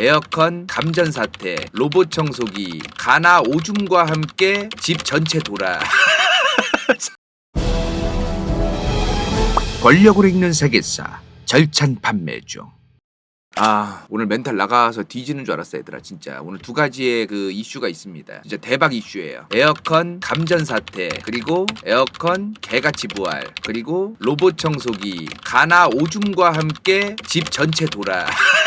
에어컨 감전 사태, 로봇 청소기, 가나 오줌과 함께 집 전체 돌아. 권력으로 읽는 세계사 절찬 판매 중. 아 오늘 멘탈 나가서 뒤지는 줄 알았어 얘들아 진짜 오늘 두 가지의 그 이슈가 있습니다 진짜 대박 이슈예요 에어컨 감전 사태 그리고 에어컨 개같이 부활 그리고 로봇 청소기 가나 오줌과 함께 집 전체 돌아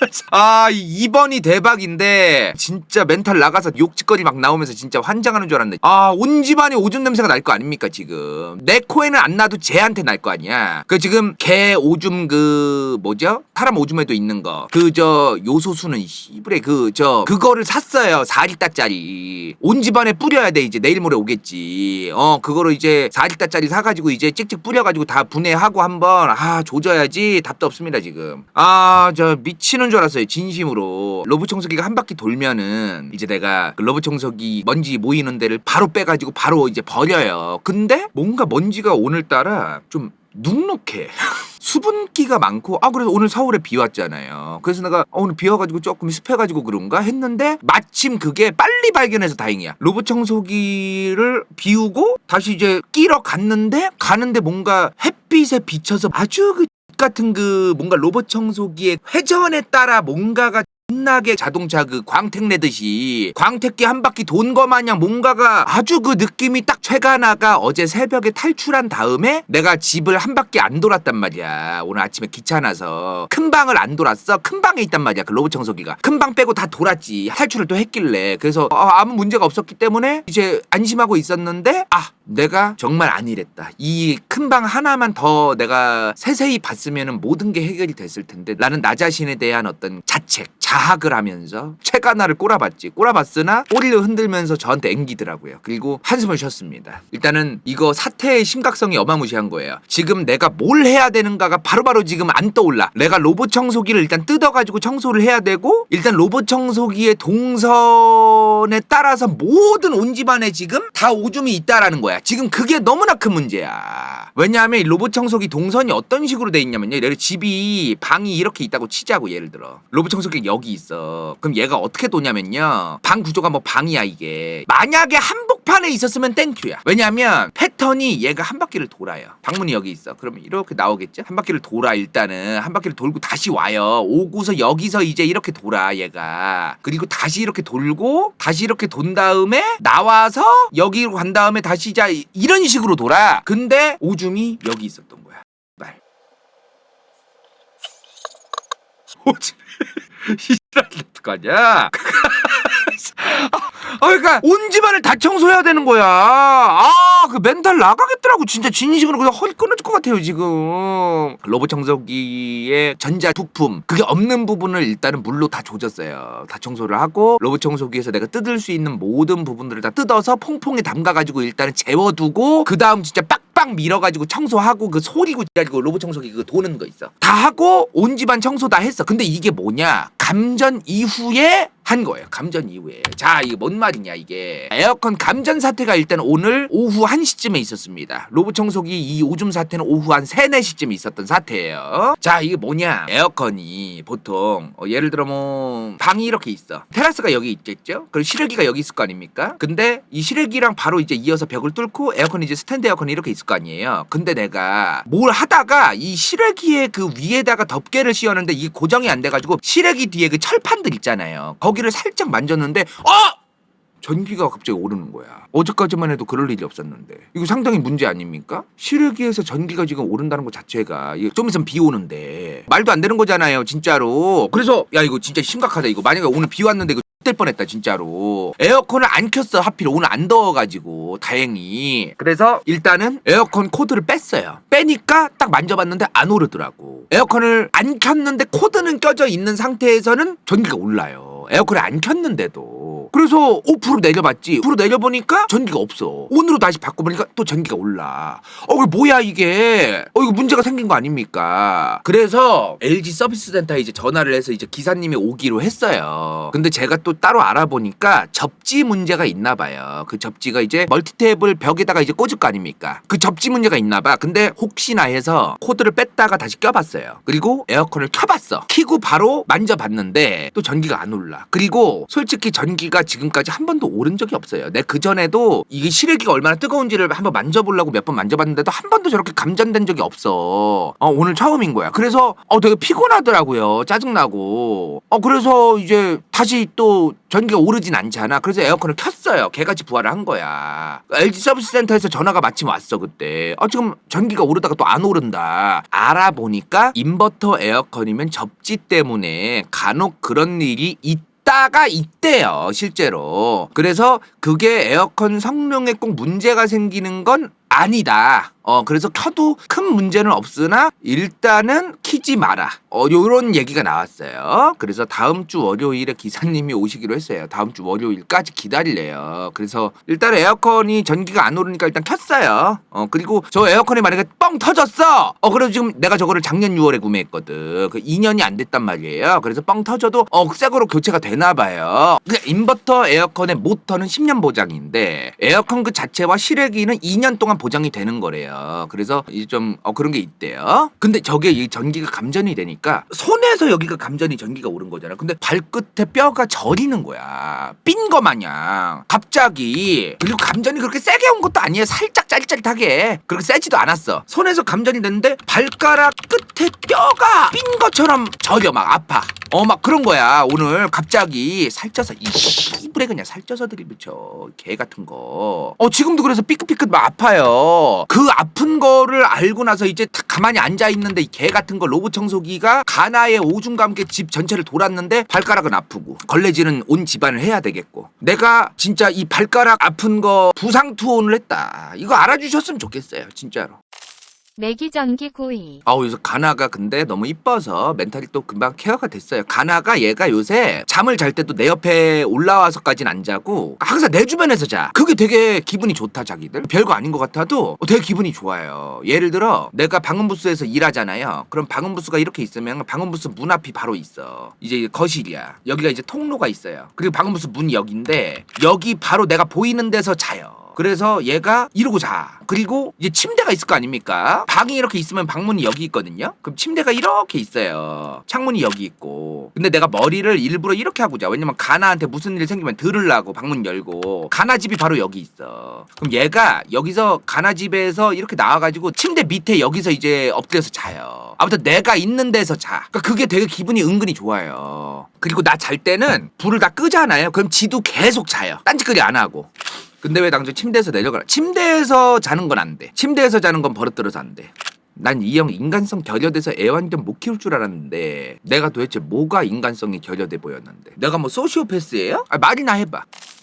아, 이 2번이 대박인데 진짜 멘탈 나가서 욕짓거리 막 나오면서 진짜 환장하는 줄 알았네. 아, 온 집안에 오줌 냄새가 날 거 아닙니까, 지금. 내 코에는 안 나도 쟤한테 날 거 아니야. 그 지금 개 오줌 그 뭐죠? 사람 오줌에도 있는 거. 그 저 요소수는 씨부레 그 저 그거를 샀어요. 4리터짜리. 온 집안에 뿌려야 돼. 이제 내일 모레 오겠지. 어, 그거를 이제 4리터짜리 사 가지고 이제 찍찍 뿌려 가지고 다 분해하고 한번 아, 조져야지. 답도 없습니다, 지금. 아, 저 미치는 줄 알았어요. 진심으로. 로봇 청소기가 한 바퀴 돌면은 이제 내가 그 로봇 청소기 먼지 모이는 데를 바로 빼 가지고 바로 이제 버려요. 근데 뭔가 먼지가 오늘따라 좀 눅눅해. 수분기가 많고 아 그래서 오늘 서울에 비 왔잖아요. 그래서 내가 어, 오늘 비 와가지고 조금 습해가지고 그런가 했는데 마침 그게 빨리 발견해서 다행이야. 로봇 청소기를 비우고 다시 이제 끼러 갔는데 가는데 뭔가 햇빛에 비쳐서 아주 그 같은 그 뭔가 로봇 청소기의 회전에 따라 뭔가가 신나게 자동차 그 광택 내듯이 광택기 한 바퀴 돈 거 마냥 뭔가가 아주 그 느낌이 딱 최가나가 어제 새벽에 탈출한 다음에 내가 집을 한 바퀴 안 돌았단 말이야. 오늘 아침에 귀찮아서. 큰 방을 안 돌았어. 큰 방에 있단 말이야 그 로봇 청소기가. 큰 방 빼고 다 돌았지. 탈출을 또 했길래. 그래서 어, 아무 문제가 없었기 때문에 이제 안심하고 있었는데 아 내가 정말 안 일했다. 이 큰 방 하나만 더 내가 세세히 봤으면 모든 게 해결이 됐을 텐데 나는 나 자신에 대한 어떤 자책 자 학을 하면서 책 하나를 꼬라봤지. 꼬라봤으나 꼬리를 흔들면서 저한테 앵기더라고요. 그리고 한숨을 쉬었습니다. 일단은 이거 사태의 심각성이 어마무시한 거예요. 지금 내가 뭘 해야 되는가가 바로바로 지금 안 떠올라. 내가 로봇 청소기를 일단 뜯어가지고 청소를 해야 되고 일단 로봇 청소기의 동선에 따라서 모든 온 집안에 지금 다 오줌이 있다라는 거야. 지금 그게 너무나 큰 문제야. 왜냐하면 이 로봇 청소기 동선이 어떤 식으로 돼 있냐면요. 예를 들어 집이 방이 이렇게 있다고 치자고 예를 들어. 로봇 청소기 여기 있어. 그럼 얘가 어떻게 도냐면요. 방 구조가 뭐 방이야 이게. 만약에 한복판에 있었으면 땡큐야. 왜냐하면 패턴이 얘가 한 바퀴를 돌아요. 방문이 여기 있어. 그러면 이렇게 나오겠죠? 한 바퀴를 돌아 일단은. 한 바퀴를 돌고 다시 와요. 오고서 여기서 이제 이렇게 돌아 얘가. 그리고 다시 이렇게 돌고 다시 이렇게 돈 다음에 나와서 여기로 간 다음에 다시 자 이런 식으로 돌아. 근데 오줌이 여기 있었던 거야. 말. 오줌 어떡하냐 아, 그러니까 온 집안을 다 청소해야 되는 거야. 아, 그 멘탈 나가겠더라고. 진짜 진심으로 그냥 헐 끊어질 것 같아요 지금. 로봇 청소기의 전자 부품 그게 없는 부분을 일단은 물로 다 조졌어요. 다 청소를 하고 로봇 청소기에서 내가 뜯을 수 있는 모든 부분들을 다 뜯어서 퐁퐁에 담가 가지고 일단은 재워두고 그 다음 진짜 빡 빡 밀어가지고 청소하고 그 소리고 지랄고 로봇 청소기 그거 도는 거 있어. 다 하고 온 집안 청소 다 했어. 근데 이게 뭐냐? 감전 이후에 한 거예요. 감전 이후에. 자, 이게 뭔 말이냐, 이게. 에어컨 감전 사태가 일단 오늘 오후 1시쯤에 있었습니다. 로봇 청소기 이 오줌 사태는 오후 한 3, 4시쯤에 있었던 사태예요. 자, 이게 뭐냐. 에어컨이 보통, 어, 예를 들어 뭐, 방이 이렇게 있어. 테라스가 여기 있겠죠? 그리고 실외기가 여기 있을 거 아닙니까? 근데 이 실외기랑 바로 이제 이어서 벽을 뚫고 에어컨이 이제 스탠드 에어컨이 이렇게 있을 거 아니에요? 근데 내가 뭘 하다가 이 실외기의 그 위에다가 덮개를 씌웠는데 이게 고정이 안 돼가지고 실외기 뒤에 그 철판들 있잖아요. 거기 를 살짝 만졌는데, 어! 전기가 갑자기 오르는 거야. 어제까지만 해도 그럴 일이 없었는데. 이거 상당히 문제 아닙니까? 실외기에서 전기가 지금 오른다는 것 자체가 좀 있으면 비 오는데 말도 안 되는 거잖아요, 진짜로. 그래서 야 이거 진짜 심각하다 이거. 만약에 오늘 비 왔는데 이거 될 뻔했다 진짜로 에어컨을 안 켰어 하필 오늘 안 더워가지고 다행히 그래서 일단은 에어컨 코드를 뺐어요 빼니까 딱 만져봤는데 안 오르더라고 에어컨을 안 켰는데 코드는 껴져 있는 상태에서는 전기가 올라요 에어컨을 안 켰는데도 그래서 5% 내려봤지. 5% 내려보니까 전기가 없어. 오늘로 다시 바꿔보니까 또 전기가 올라. 어 이거 뭐야 이게? 어 이거 문제가 생긴 거 아닙니까? 그래서 LG 서비스 센터에 이제 전화를 해서 이제 기사님이 오기로 했어요. 근데 제가 또 따로 알아보니까 접지 문제가 있나 봐요. 그 접지가 이제 멀티탭을 벽에다가 이제 꽂을 거 아닙니까? 그 접지 문제가 있나 봐. 근데 혹시나 해서 코드를 뺐다가 다시 껴봤어요. 그리고 에어컨을 켜봤어. 키고 바로 만져봤는데 또 전기가 안 올라. 그리고 솔직히 전기 가 지금까지 한 번도 오른 적이 없어요. 내 그전에도 이게 실외기가 얼마나 뜨거운지를 한번 만져보려고 몇 번 만져봤는데도 한 번도 저렇게 감전된 적이 없어. 어, 오늘 처음인 거야. 그래서 어 되게 피곤하더라고요. 짜증나고. 어 그래서 이제 다시 또 전기가 오르진 않잖아. 그래서 에어컨을 켰어요. 개같이 부활을 한 거야. LG 서비스 센터에서 전화가 마침 왔어 그때. 어 지금 전기가 오르다가 또 안 오른다. 알아보니까 인버터 에어컨이면 접지 때문에 간혹 그런 일이 있다가 있대요 실제로 그래서 그게 에어컨 성능에 꼭 문제가 생기는 건 아니다. 어, 그래서 켜도 큰 문제는 없으나 일단은 키지 마라. 어, 요런 얘기가 나왔어요. 그래서 다음 주 월요일에 기사님이 오시기로 했어요. 다음 주 월요일까지 기다리래요. 그래서 일단 에어컨이 전기가 안 오르니까 일단 켰어요. 어, 그리고 저 에어컨이 만약에 뻥 터졌어! 어, 그래서 지금 내가 저거를 작년 6월에 구매했거든. 그 2년이 안 됐단 말이에요. 그래서 뻥 터져도 어, 새 거로 교체가 되나 봐요. 그냥 인버터 에어컨의 모터는 10년 보장인데 에어컨 그 자체와 실외기는 2년 동안 보장이 되는 거래요. 그래서 이제 좀 어, 그런 게 있대요. 근데 저게 이 전기가 감전이 되니까 손에서 여기가 감전이 전기가 오른 거잖아. 근데 발끝에 뼈가 저리는 거야. 삔 거 마냥 갑자기 그리고 감전이 그렇게 세게 온 것도 아니에요. 살짝 짜릿짜릿하게 그렇게 세지도 않았어. 손에서 감전이 됐는데 발가락 끝에 뼈가 삔 것처럼 저려 막 아파. 어 막 그런 거야 오늘 갑자기 살쪄서 이 씨부레 그냥 살쪄서 들이붙여 개 같은 거 어 지금도 그래서 삐끗삐끗 막 아파요 그 아픈 거를 알고 나서 이제 딱 가만히 앉아 있는데 이 개 같은 거 로봇 청소기가 가나에 오줌과 함께 집 전체를 돌았는데 발가락은 아프고 걸레질은 온 집안을 해야 되겠고 내가 진짜 이 발가락 아픈 거 부상 투혼을 했다. 이거 알아주셨으면 좋겠어요 진짜로 매기 전기 고의. 아우 요새 가나가 근데 너무 이뻐서 멘탈이 또 금방 케어가 됐어요. 가나가 얘가 요새 잠을 잘 때도 내 옆에 올라와서까지는 안 자고 항상 내 주변에서 자. 그게 되게 기분이 좋다 자기들. 별거 아닌 것 같아도 되게 기분이 좋아요. 예를 들어 내가 방음부스에서 일하잖아요. 그럼 방음부스가 이렇게 있으면 방음부스 문 앞이 바로 있어. 이제 거실이야. 여기가 이제 통로가 있어요. 그리고 방음부스 문이 여기인데 여기 바로 내가 보이는 데서 자요. 그래서 얘가 이러고 자. 그리고 이제 침대가 있을 거 아닙니까? 방이 이렇게 있으면 방문이 여기 있거든요. 그럼 침대가 이렇게 있어요. 창문이 여기 있고. 근데 내가 머리를 일부러 이렇게 하고 자. 왜냐면 가나한테 무슨 일 생기면 들으려고 방문 열고. 가나 집이 바로 여기 있어. 그럼 얘가 여기서 가나 집에서 이렇게 나와가지고 침대 밑에 여기서 이제 엎드려서 자요. 아무튼 내가 있는 데서 자. 그러니까 그게 되게 기분이 은근히 좋아요. 그리고 나 잘 때는 불을 다 끄잖아요. 그럼 지도 계속 자요. 딴짓거리 안 하고. 근데 왜 당장 침대에서 내려가라? 침대에서 자는 건 안 돼. 침대에서 자는 건 버릇들어서 안 돼. 난 이 형 인간성 결여돼서 애완견 못 키울 줄 알았는데 내가 도대체 뭐가 인간성이 결여돼 보였는데 내가 뭐 소시오패스예요? 아, 말이나 해봐.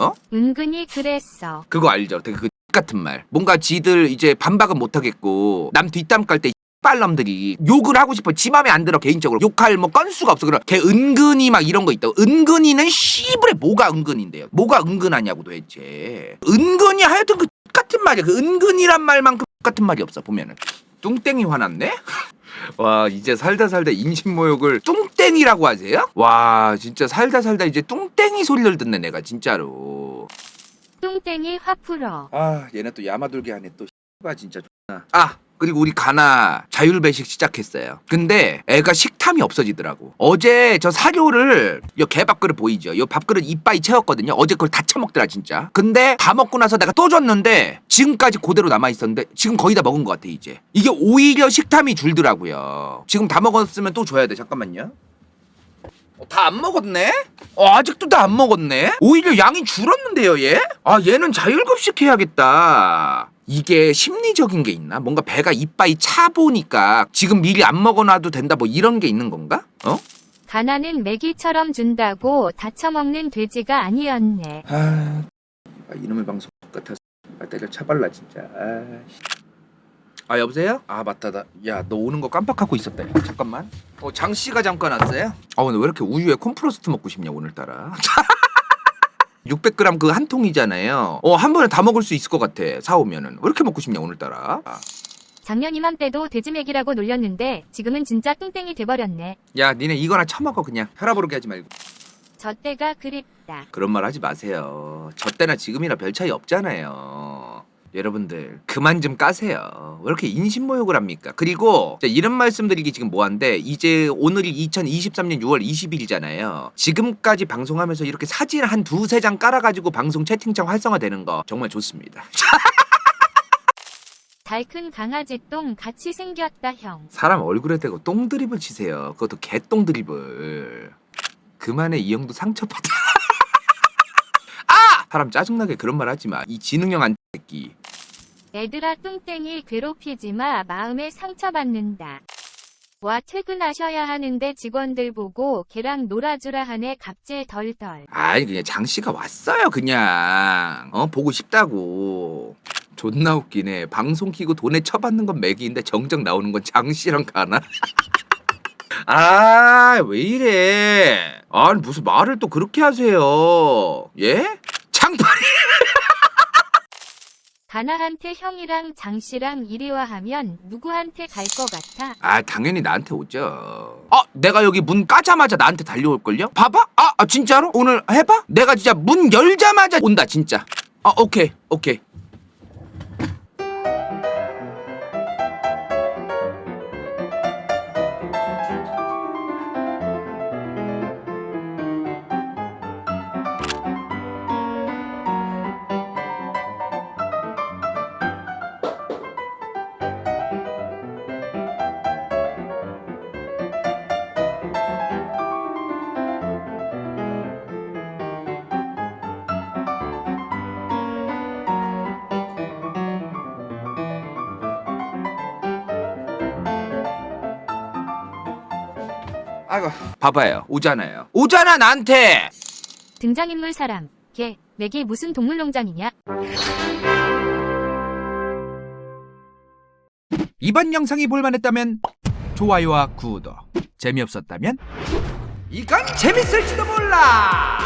어? 은근히 그랬어. 그거 알죠? 되게 그 같은 말. 뭔가 지들 이제 반박은 못 하겠고 남 뒷담 깔 때 빨럼들이 욕을 하고 싶어. 지 맘에 안 들어 개인적으로. 욕할 뭐 건수가 없어. 그럼 걔 은근히 막 이런 거 있다고. 은근히는 씨부레 뭐가 은근인데요. 뭐가 은근하냐고 도대체. 은근히 하여튼 그 같은 말이야. 그 은근이란 말만큼 같은 말이 없어 보면은. 뚱땡이 화났네? 와 이제 살다 살다 인신모욕을 뚱땡이라고 하세요? 와 진짜 살다 살다 이제 뚱땡이 소리를 듣네 내가 진짜로. 뚱땡이 확 풀어. 아 얘네 또 야마돌게 하네 또 X가 진짜 좋나. 아 그리고 우리 가나 자율배식 시작했어요. 근데 애가 식탐이 없어지더라고. 어제 저 사료를 요 개밥그릇 보이죠? 요 밥그릇 이빠이 채웠거든요. 어제 그걸 다 처먹더라 진짜. 근데 다 먹고 나서 내가 또 줬는데 지금까지 그대로 남아 있었는데 지금 거의 다 먹은 것 같아 이제. 이게 오히려 식탐이 줄더라고요. 지금 다 먹었으면 또 줘야 돼. 잠깐만요. 다 안 먹었네? 어, 아직도 다 안 먹었네? 오히려 양이 줄었는데요, 얘? 아, 얘는 자율급식 해야겠다. 이게 심리적인 게 있나? 뭔가 배가 이빠이 차 보니까 지금 미리 안 먹어놔도 된다 뭐 이런 게 있는 건가? 어? 가나는 매기처럼 준다고 다쳐먹는 돼지가 아니었네. 아, 이놈의 방송 똑같았어. 아, 때려 차발라 진짜. 아, 씨. 아 여보세요? 아 맞다 나. 야 너 오는 거 깜빡하고 있었다. 야. 잠깐만. 어 장 씨가 잠깐 왔어요? 아 근데 왜 이렇게 우유에 콤프로스트 먹고 싶냐 오늘따라. 600g 그 한 통이잖아요. 어, 한 번에 다 먹을 수 있을 것 같아. 사오면은. 왜 이렇게 먹고 싶냐, 오늘따라. 아. 작년 이맘때도 돼지맥이라고 놀렸는데 지금은 진짜 뚱땡이 돼버렸네. 야, 니네 이거나 처먹어, 그냥. 혈압 오르게 하지 말고. 저 때가 그립다. 그런 말 하지 마세요. 저 때나 지금이나 별 차이 없잖아요. 여러분들 그만 좀 까세요. 왜 이렇게 인신모욕을 합니까? 그리고 자, 이런 말씀드리기 지금 뭐한데 이제 오늘이 2023년 6월 20일이잖아요. 지금까지 방송하면서 이렇게 사진 한 두세 장 깔아가지고 방송 채팅창 활성화되는 거 정말 좋습니다. 달큰 강아지 똥 같이 생겼다 형. 사람 얼굴에 대고 똥 드립을 치세요. 그것도 개똥 드립을. 그만해 이 형도 상처받아. 아! 사람 짜증나게 그런 말 하지 마. 이 지능형 안 새끼. 애들아 뚱땡이 괴롭히지 마 마음에 상처받는다. 와 퇴근하셔야 하는데 직원들 보고 걔랑 놀아주라 하네 갑질 덜덜. 아이 그냥 장 씨가 왔어요 그냥 어 보고 싶다고 존나 웃기네 방송 키고 돈에 처받는 건 맥이인데 정작 나오는 건 장 씨랑 가나 아 왜 이래 아니 무슨 말을 또 그렇게 하세요 예 창팔이. 가나한테 형이랑 장씨랑 이리와 하면 누구한테 갈 것 같아? 아 당연히 나한테 오죠. 어 내가 여기 문 까자마자 나한테 달려올걸요? 봐봐. 아, 아 진짜로? 오늘 해봐? 내가 진짜 문 열자마자 온다 진짜. 아 오케이 오케이 아이고 봐봐요. 오잖아요. 오잖아 나한테! 등장인물 사람. 걔 맥이 무슨 동물농장이냐? 이번 영상이 볼만했다면 좋아요와 구독. 재미없었다면? 이건 재밌을지도 몰라